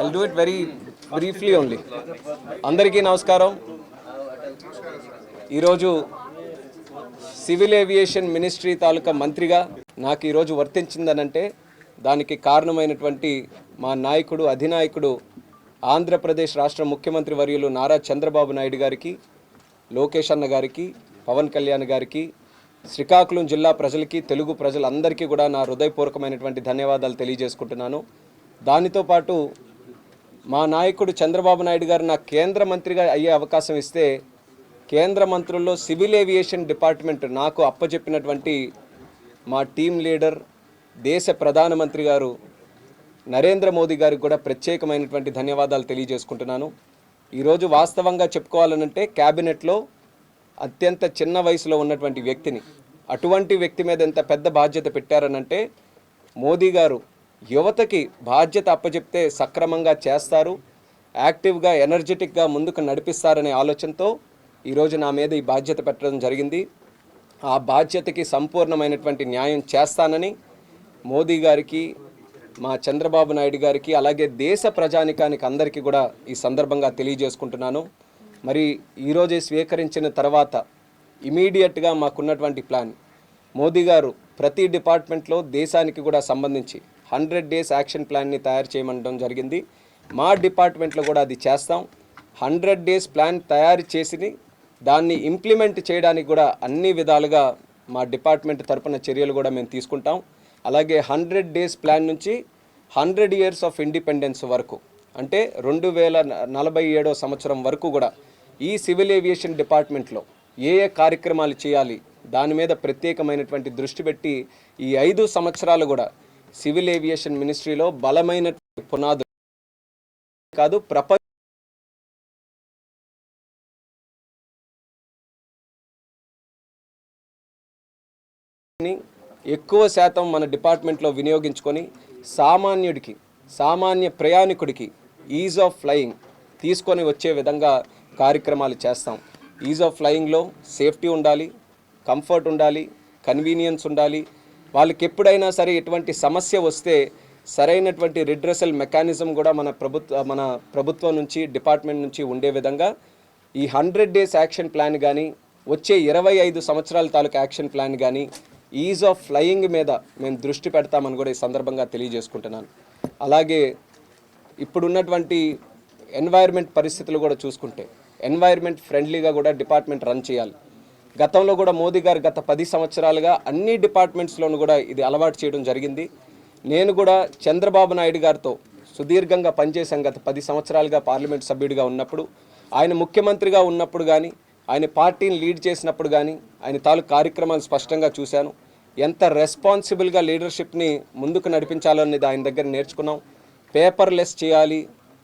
I do it very briefly only అందరికీ నమస్కారం. ఈరోజు సివిల్ ఏవియేషన్ మినిస్ట్రీ తాలూకా మంత్రిగా నాకు ఈరోజు వర్తించిందనంటే దానికి కారణమైనటువంటి మా నాయకుడు అధినాయకుడు ఆంధ్రప్రదేశ్ రాష్ట్ర ముఖ్యమంత్రి వర్యులు నారా చంద్రబాబు నాయుడు గారికి లోకేష్ అన్న గారికి పవన్ కళ్యాణ్ గారికి శ్రీకాకుళం జిల్లా ప్రజలకి తెలుగు ప్రజలందరికీ కూడా నా హృదయపూర్వకమైనటువంటి ధన్యవాదాలు తెలియజేసుకుంటున్నాను. దానితో పాటు మా నాయకుడు చంద్రబాబు నాయుడు గారు నాకు కేంద్ర మంత్రిగా అయ్యే అవకాశం ఇస్తే కేంద్ర మంత్రుల్లో సివిల్ ఏవియేషన్ డిపార్ట్మెంట్ నాకు అప్పచెప్పినటువంటి మా టీం లీడర్ దేశ ప్రధానమంత్రి గారు నరేంద్ర మోదీ గారికి కూడా ప్రత్యేకమైనటువంటి ధన్యవాదాలు తెలియజేసుకుంటున్నాను. ఈరోజు వాస్తవంగా చెప్పుకోవాలనంటే క్యాబినెట్లో అత్యంత చిన్న వయసులో ఉన్నటువంటి వ్యక్తిని అటువంటి వ్యక్తి మీద ఎంత పెద్ద బాధ్యత పెట్టారనంటే మోదీ గారు యువతకి బాధ్యత అప్పచెప్తే సక్రమంగా చేస్తారు యాక్టివ్గా ఎనర్జెటిక్గా ముందుకు నడిపిస్తారనే ఆలోచనతో ఈరోజు నా మీద ఈ బాధ్యత పెట్టడం జరిగింది. ఆ బాధ్యతకి సంపూర్ణమైనటువంటి న్యాయం చేస్తానని మోదీ గారికి మా చంద్రబాబు నాయుడు గారికి అలాగే దేశ ప్రజానికానికి అందరికీ కూడా ఈ సందర్భంగా తెలియజేసుకుంటున్నాను. మరి ఈరోజే స్వీకరించిన తర్వాత ఇమీడియట్గా మాకున్నటువంటి ప్లాన్. మోదీ గారు ప్రతి డిపార్ట్మెంట్లో దేశానికి కూడా సంబంధించి హండ్రెడ్ డేస్ యాక్షన్ ప్లాన్ని తయారు చేయమనడం జరిగింది. మా డిపార్ట్మెంట్లో కూడా అది చేస్తాం. హండ్రెడ్ డేస్ ప్లాన్ తయారు చేసి దాన్ని ఇంప్లిమెంట్ చేయడానికి కూడా అన్ని విధాలుగా మా డిపార్ట్మెంట్ తరపున చర్యలు కూడా మేము తీసుకుంటాం. అలాగే హండ్రెడ్ డేస్ ప్లాన్ నుంచి హండ్రెడ్ ఇయర్స్ ఆఫ్ ఇండిపెండెన్స్ వరకు అంటే రెండు వేల నలభై ఏడో సంవత్సరం వరకు కూడా ఈ సివిల్ ఏవియేషన్ డిపార్ట్మెంట్లో ఏ ఏ కార్యక్రమాలు చేయాలి దాని మీద ప్రత్యేకమైనటువంటి దృష్టి పెట్టి ఈ ఐదు సంవత్సరాలు కూడా సివిల్ ఏవియేషన్ మినిస్ట్రీలో బలమైన పునాదులు. కాదు ప్రపంచ ఎక్కువ శాతం మన డిపార్ట్మెంట్లో వినియోగించుకొని సామాన్యుడికి సామాన్య ప్రయాణికుడికి ఈజ్ ఆఫ్ ఫ్లయింగ్ తీసుకొని వచ్చే విధంగా కార్యక్రమాలు చేస్తాం. ఈజ్ ఆఫ్ ఫ్లయింగ్లో సేఫ్టీ ఉండాలి కంఫర్ట్ ఉండాలి కన్వీనియన్స్ ఉండాలి వాళ్ళకి ఎప్పుడైనా సరే ఎటువంటి సమస్య వస్తే సరైనటువంటి రిడ్రెసల్ మెకానిజం కూడా మన ప్రభుత్వ మన ప్రభుత్వం నుంచి డిపార్ట్మెంట్ నుంచి ఉండే విధంగా ఈ హండ్రెడ్ డేస్ యాక్షన్ ప్లాన్ కానీ వచ్చే ఇరవై ఐదు సంవత్సరాల తాలూకు యాక్షన్ ప్లాన్ కానీ ఈజ్ ఆఫ్ ఫ్లయింగ్ మీద మేము దృష్టి పెడతామని కూడా ఈ సందర్భంగా తెలియజేసుకుంటున్నాను. అలాగే ఇప్పుడున్నటువంటి ఎన్వైర్మెంట్ పరిస్థితులు కూడా చూసుకుంటే ఎన్వైర్మెంట్ ఫ్రెండ్లీగా కూడా డిపార్ట్మెంట్ రన్ చేయాలి. గతంలో కూడా మోదీ గారు గత పది సంవత్సరాలుగా అన్ని డిపార్ట్మెంట్స్లోనూ కూడా ఇది అలవాటు చేయడం జరిగింది. నేను కూడా చంద్రబాబు నాయుడు గారితో సుదీర్ఘంగా పనిచేశాం గత పది సంవత్సరాలుగా పార్లమెంట్ సభ్యుడిగా ఉన్నప్పుడు. ఆయన ముఖ్యమంత్రిగా ఉన్నప్పుడు కానీ ఆయన పార్టీని లీడ్ చేసినప్పుడు కానీ ఆయన తాలూకు కార్యక్రమాలు స్పష్టంగా చూశాను. ఎంత రెస్పాన్సిబుల్గా లీడర్షిప్ని ముందుకు నడిపించాలనేది ఆయన దగ్గర నేర్చుకున్నాం. పేపర్లెస్ చేయాలి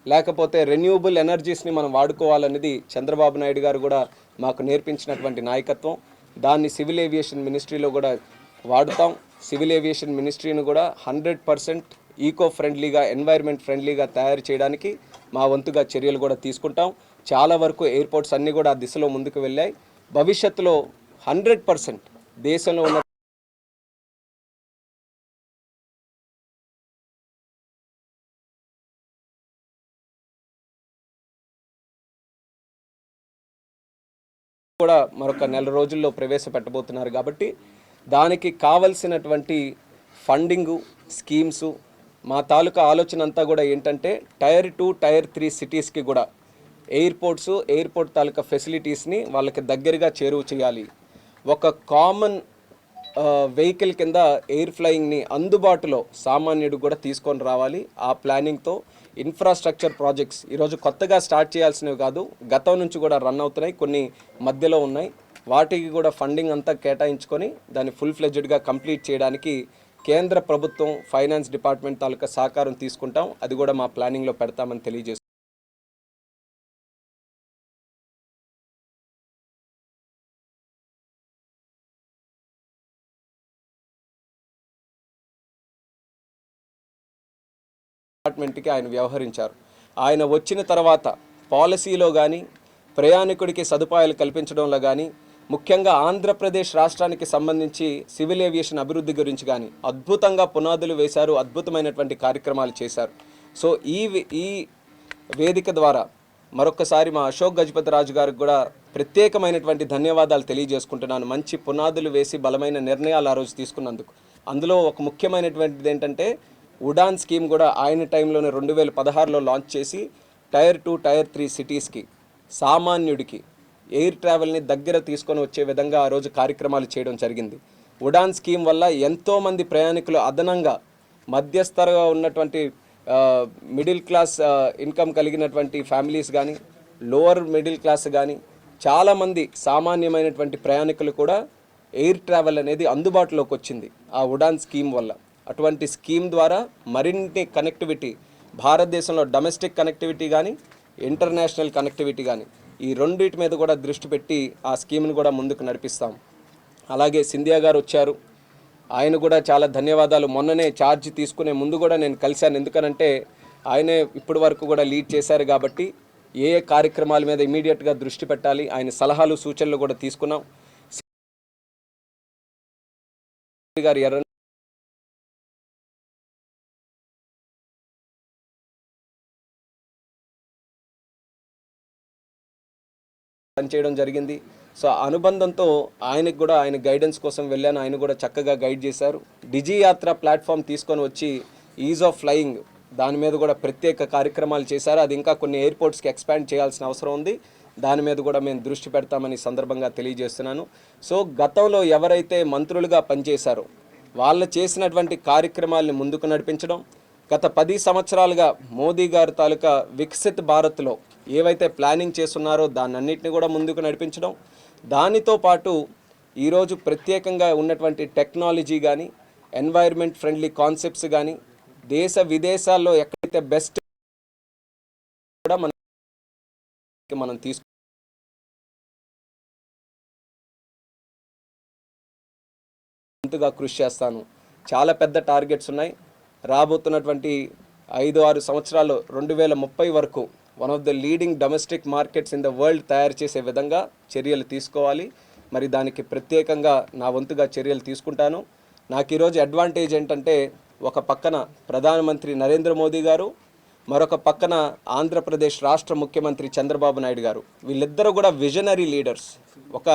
లేకపోతే రెన్యూబుల్ ఎనర్జీస్ని మనం వాడుకోవాలనేది చంద్రబాబు నాయుడు గారు కూడా మాకు నేర్పించినటువంటి నాయకత్వం. దాన్ని సివిల్ ఏవియేషన్ మినిస్ట్రీలో కూడా వాడుతాం. సివిల్ ఏవియేషన్ మినిస్ట్రీని కూడా హండ్రెడ్ పర్సెంట్ ఈకో ఫ్రెండ్లీగా ఎన్వైర్న్మెంట్ ఫ్రెండ్లీగా తయారు చేయడానికి మా వంతుగా చర్యలు కూడా తీసుకుంటాం. చాలా వరకు ఎయిర్పోర్ట్స్ అన్నీ కూడా ఆ దిశలో ముందుకు వెళ్ళాయి. భవిష్యత్తులో హండ్రెడ్ పర్సెంట్ దేశంలో ఉన్న కూడా మరొక నెల రోజుల్లో ప్రవేశపెట్టబోతున్నారు కాబట్టి దానికి కావలసినటువంటి ఫండింగు స్కీమ్స్ మా తాలూకా ఆలోచన అంతా కూడా ఏంటంటే టైర్ టూ టైర్ త్రీ సిటీస్కి కూడా ఎయిర్పోర్ట్స్ ఎయిర్పోర్ట్ తాలూకా ఫెసిలిటీస్ని వాళ్ళకి దగ్గరగా చేరువ చేయాలి. ఒక కామన్ వెహికల్ కింద ఎయిర్ ఫ్లయింగ్ని అందుబాటులో సామాన్యుడు కూడా తీసుకొని రావాలి. ఆ ప్లానింగ్తో ఇన్ఫ్రాస్ట్రక్చర్ ప్రాజెక్ట్స్ ఈరోజు కొత్తగా స్టార్ట్ చేయాల్సినవి కాదు గతం నుంచి కూడా రన్ అవుతున్నాయి కొన్ని మధ్యలో ఉన్నాయి. వాటికి కూడా ఫండింగ్ అంతా కేటాయించుకొని దాన్ని ఫుల్ ఫ్లెడ్జ్డ్గా కంప్లీట్ చేయడానికి కేంద్ర ప్రభుత్వం ఫైనాన్స్ డిపార్ట్మెంట్ తాలూకా సహకారం తీసుకుంటాం. అది కూడా మా ప్లానింగ్లో పెడతామని తెలియజేస్తాం డిపార్ట్మెంట్కి ఆయన వ్యవహరించారు. ఆయన వచ్చిన తర్వాత పాలసీలో కానీ ప్రయాణికుడికి సదుపాయాలు కల్పించడంలో కానీ ముఖ్యంగా ఆంధ్రప్రదేశ్ రాష్ట్రానికి సంబంధించి సివిల్ ఏవియేషన్ అభివృద్ధి గురించి కానీ అద్భుతంగా పునాదులు వేశారు అద్భుతమైనటువంటి కార్యక్రమాలు చేశారు. సో ఈ ఈ వేదిక ద్వారా మరొకసారి మా అశోక్ గజపతి రాజు గారికి కూడా ప్రత్యేకమైనటువంటి ధన్యవాదాలు తెలియజేసుకుంటున్నాను. మంచి పునాదులు వేసి బలమైన నిర్ణయాలు ఆ రోజు తీసుకున్నందుకు. అందులో ఒక ముఖ్యమైనటువంటిది ఏంటంటే ఉడాన్ స్కీమ్ కూడా ఆయన టైంలోనే రెండు వేల పదహారులో లాంచ్ చేసి టైర్ టూ టైర్ త్రీ సిటీస్కి సామాన్యుడికి ఎయిర్ ట్రావెల్ని దగ్గర తీసుకొని వచ్చే విధంగా ఆ రోజు కార్యక్రమాలు చేయడం జరిగింది. ఉడాన్ స్కీమ్ వల్ల ఎంతోమంది ప్రయాణికులు అదనంగా మధ్యస్థరగా ఉన్నటువంటి మిడిల్ క్లాస్ ఇన్కమ్ కలిగినటువంటి ఫ్యామిలీస్ కానీ లోవర్ మిడిల్ క్లాస్ కానీ చాలామంది సామాన్యమైనటువంటి ప్రయాణికులు కూడా ఎయిర్ ట్రావెల్ అనేది అందుబాటులోకి వచ్చింది ఆ ఉడాన్ స్కీమ్ వల్ల. అటువంటి స్కీమ్ ద్వారా మరిన్ని కనెక్టివిటీ భారతదేశంలో డొమెస్టిక్ కనెక్టివిటీ కానీ ఇంటర్నేషనల్ కనెక్టివిటీ కానీ ఈ రెండింటి మీద కూడా దృష్టి పెట్టి ఆ స్కీమ్ను కూడా ముందుకు నడిపిస్తాం. అలాగే సింధియా గారు వచ్చారు. ఆయన కూడా చాలా ధన్యవాదాలు. మొన్ననే ఛార్జ్ తీసుకునే ముందు కూడా నేను కలిశాను. ఎందుకనంటే ఆయనే ఇప్పటి వరకు కూడా లీడ్ చేశారు కాబట్టి ఏ ఏ కార్యక్రమాల మీద ఇమీడియట్గా దృష్టి పెట్టాలి ఆయన సలహాలు సూచనలు కూడా తీసుకున్నాం. గారు ఎర్ర పనిచేయడం జరిగింది. సో ఆ అనుబంధంతో ఆయనకు కూడా ఆయన గైడెన్స్ కోసం వెళ్ళాను. ఆయన కూడా చక్కగా గైడ్ చేశారు. డిజీ యాత్ర ప్లాట్ఫామ్ తీసుకొని వచ్చి ఈజ్ ఆఫ్ ఫ్లయింగ్ దాని మీద కూడా ప్రత్యేక కార్యక్రమాలు చేశారు. అది ఇంకా కొన్ని ఎయిర్పోర్ట్స్కి ఎక్స్పాండ్ చేయాల్సిన అవసరం ఉంది. దాని మీద కూడా మేము దృష్టి పెడతామని సందర్భంగా తెలియజేస్తున్నాను. సో గతంలో ఎవరైతే మంత్రులుగా పనిచేశారో వాళ్ళు చేసినటువంటి కార్యక్రమాల్ని ముందుకు నడిపించడం గత పది సంవత్సరాలుగా మోదీ గారి తాలూకా వికసిత్ భారత్లో ఏవైతే ప్లానింగ్ చేస్తున్నారో దాన్నన్నింటినీ కూడా ముందుకు నడిపించడం. దానితో పాటు ఈరోజు ప్రత్యేకంగా ఉన్నటువంటి టెక్నాలజీ కానీ ఎన్వైర్న్మెంట్ ఫ్రెండ్లీ కాన్సెప్ట్స్ కానీ దేశ విదేశాల్లో ఎక్కడైతే బెస్ట్ కూడా మన మనం తీసుకు ముందుగా కృషి చేస్తాను. చాలా పెద్ద టార్గెట్స్ ఉన్నాయి. రాబోతున్నటువంటి ఐదు ఆరు సంవత్సరాలు రెండు వేల ముప్పై వరకు one of the leading domestic markets in the world తయారు చేసే విధంగా చర్యలు తీసుకోవాలి. మరి దానికి ప్రత్యేకంగా నా వంతుగా చర్యలు తీసుకుంటాను. నాకు ఈరోజు అడ్వాంటేజ్ ఏంటంటే ఒక పక్కన ప్రధానమంత్రి నరేంద్ర మోదీ గారు మరొక పక్కన ఆంధ్రప్రదేశ్ రాష్ట్ర ముఖ్యమంత్రి చంద్రబాబు నాయుడు గారు. వీళ్ళిద్దరూ కూడా విజనరీ లీడర్స్ ఒక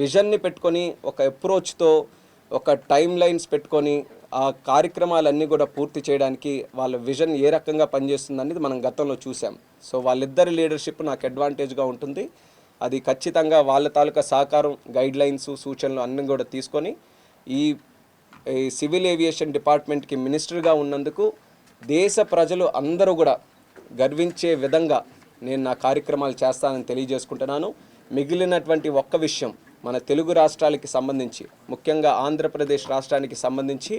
విజన్ని పెట్టుకొని ఒక అప్రోచ్తో ఒక టైం లైన్స్ పెట్టుకొని ఆ కార్యక్రమాలన్నీ కూడా పూర్తి చేయడానికి వాళ్ళ విజన్ ఏ రకంగా పనిచేస్తుంది అనేది మనం గతంలో చూసాం సో వాళ్ళిద్దరి లీడర్షిప్ నాకు అడ్వాంటేజ్గా ఉంటుంది. అది ఖచ్చితంగా వాళ్ళ తాలూకా సహకారం గైడ్ లైన్స్ సూచనలు అన్నీ కూడా తీసుకొని ఈ ఈ సివిల్ ఏవియేషన్ డిపార్ట్మెంట్కి మినిస్టర్గా ఉన్నందుకు దేశ ప్రజలు అందరూ కూడా గర్వించే విధంగా నేను నా కార్యక్రమాలు చేస్తానని తెలియజేసుకుంటున్నాను. మిగిలినటువంటి ఒక్క విషయం మన తెలుగు రాష్ట్రాలకి సంబంధించి ముఖ్యంగా ఆంధ్రప్రదేశ్ రాష్ట్రానికి సంబంధించి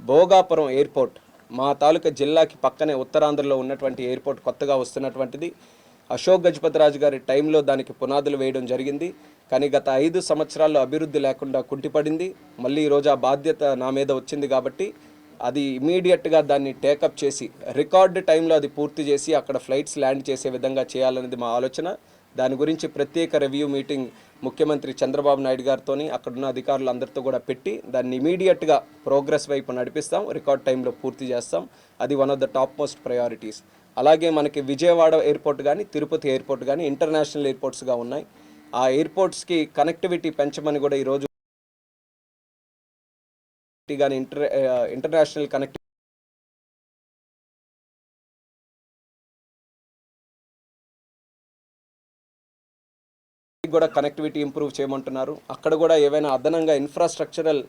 భోగాపురం ఎయిర్పోర్ట్ మా తాలూకా జిల్లాకి పక్కనే ఉత్తరాంధ్రలో ఉన్నటువంటి ఎయిర్పోర్ట్ కొత్తగా వస్తున్నటువంటిది. అశోక్ గజపతి రాజు గారి టైంలో దానికి పునాదులు వేయడం జరిగింది. కానీ గత ఐదు సంవత్సరాల్లో అభివృద్ధి లేకుండా కుంటిపడింది. మళ్ళీ ఈరోజు ఆ బాధ్యత నా మీద వచ్చింది కాబట్టి అది ఇమీడియట్గా దాన్ని టేకప్ చేసి రికార్డ్ టైంలో అది పూర్తి చేసి అక్కడ ఫ్లైట్స్ ల్యాండ్ చేసే విధంగా చేయాలనేది మా ఆలోచన. దాని గురించి ప్రత్యేక రివ్యూ మీటింగ్ ముఖ్యమంత్రి చంద్రబాబు నాయుడు గారితో అక్కడున్న అధికారులందరితో కూడా పెట్టి దాన్ని ఇమీడియట్గా ప్రోగ్రెస్ వైపు నడిపిస్తాం. రికార్డ్ టైంలో పూర్తి చేస్తాం. అది one of the top most priorities అలాగే మనకి విజయవాడ ఎయిర్పోర్ట్ కానీ తిరుపతి ఎయిర్పోర్ట్ కానీ ఇంటర్నేషనల్ ఎయిర్పోర్ట్స్గా ఉన్నాయి. ఆ ఎయిర్పోర్ట్స్కి కనెక్టివిటీ పెంచమని కూడా ఈరోజు కానీ ఇంటర్ ఇంటర్నేషనల్ కనెక్టివిటీ కూడా కనెక్టివిటీ ఇంప్రూవ్ చేయమంటున్నారు. అక్కడ కూడా ఏవైనా అదనంగా ఇన్ఫ్రాస్ట్రక్చరల్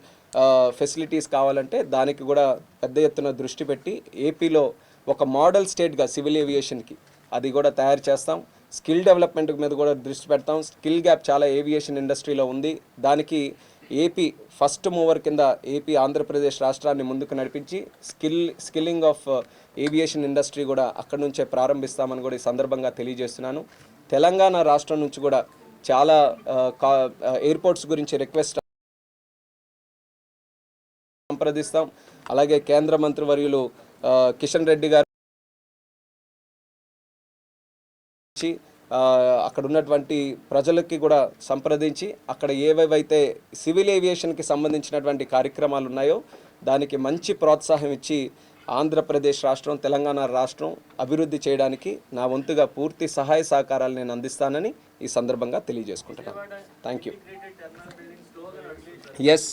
ఫెసిలిటీస్ కావాలంటే దానికి కూడా పెద్ద ఎత్తున దృష్టి పెట్టి ఏపీలో ఒక మోడల్ స్టేట్గా సివిల్ ఏవియేషన్కి అది కూడా తయారు చేస్తాం. స్కిల్ డెవలప్మెంట్ మీద కూడా దృష్టి పెడతాం. స్కిల్ గ్యాప్ చాలా ఏవియేషన్ ఇండస్ట్రీలో ఉంది. దానికి ఏపీ ఫస్ట్ మూవర్ కింద ఏపీ ఆంధ్రప్రదేశ్ రాష్ట్రాన్ని ముందుకు నడిపించి skill skilling of aviation industry కూడా అక్కడ నుంచే ప్రారంభిస్తామని కూడా ఈ సందర్భంగా తెలియజేస్తున్నాను. తెలంగాణ రాష్ట్రం నుంచి కూడా చాలా కా- ఎయిర్పోర్ట్స్ గురించి రిక్వెస్ట్ సంప్రదిస్తాం. అలాగే కేంద్ర మంత్రివర్యులు కిషన్ రెడ్డి గారు అక్కడ ఉన్నటువంటి ప్రజలకి కూడా సంప్రదించి అక్కడ ఏవేవైతే సివిల్ ఏవియేషన్కి సంబంధించినటువంటి కార్యక్రమాలు ఉన్నాయో దానికి మంచి ప్రోత్సాహం ఇచ్చి ఆంధ్రప్రదేశ్ రాష్ట్రం తెలంగాణ రాష్ట్రం అభివృద్ధి చేయడానికి నా వంతుగా పూర్తి సహాయ సహకారాలు నేను అందిస్తానని ఈ సందర్భంగా తెలియజేసుకుంటున్నాను. థ్యాంక్ యూ ఎస్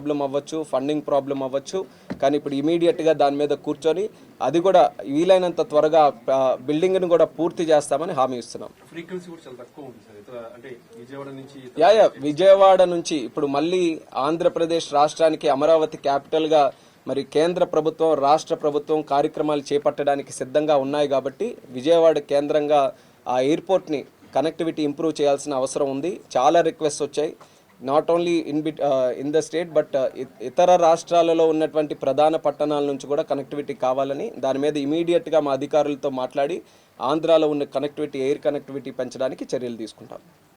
ప్రాబ్లం అవ్వచ్చు ఫండింగ్ ప్రాబ్లం అవ్వచ్చు కానీ ఇప్పుడు ఇమీడియట్గా దాని మీద కూర్చొని అది కూడా వీలైనంత త్వరగా బిల్డింగ్ను కూడా పూర్తి చేస్తామని హామీ ఇస్తున్నాం. యా యా విజయవాడ నుంచి ఇప్పుడు మళ్ళీ ఆంధ్రప్రదేశ్ రాష్ట్రానికి అమరావతి క్యాపిటల్గా మరి కేంద్ర ప్రభుత్వం రాష్ట్ర ప్రభుత్వం కార్యక్రమాలు చేపట్టడానికి సిద్ధంగా ఉన్నాయి కాబట్టి విజయవాడ కేంద్రంగా ఆ ఎయిర్పోర్ట్ని కనెక్టివిటీ ఇంప్రూవ్ చేయాల్సిన అవసరం ఉంది. చాలా రిక్వెస్ట్ వచ్చాయి. Not only in bit in the state but ఇతర రాష్ట్రాలలో ఉన్నటువంటి ప్రధాన పట్టణాల నుంచి కూడా కనెక్టివిటీ కావాలని దాని మీద ఇమీడియట్గా మా అధికారులతో మాట్లాడి ఆంధ్రాలో ఉన్న కనెక్టివిటీ ఎయిర్ కనెక్టివిటీ పెంచడానికి చర్యలు తీసుకుంటాం.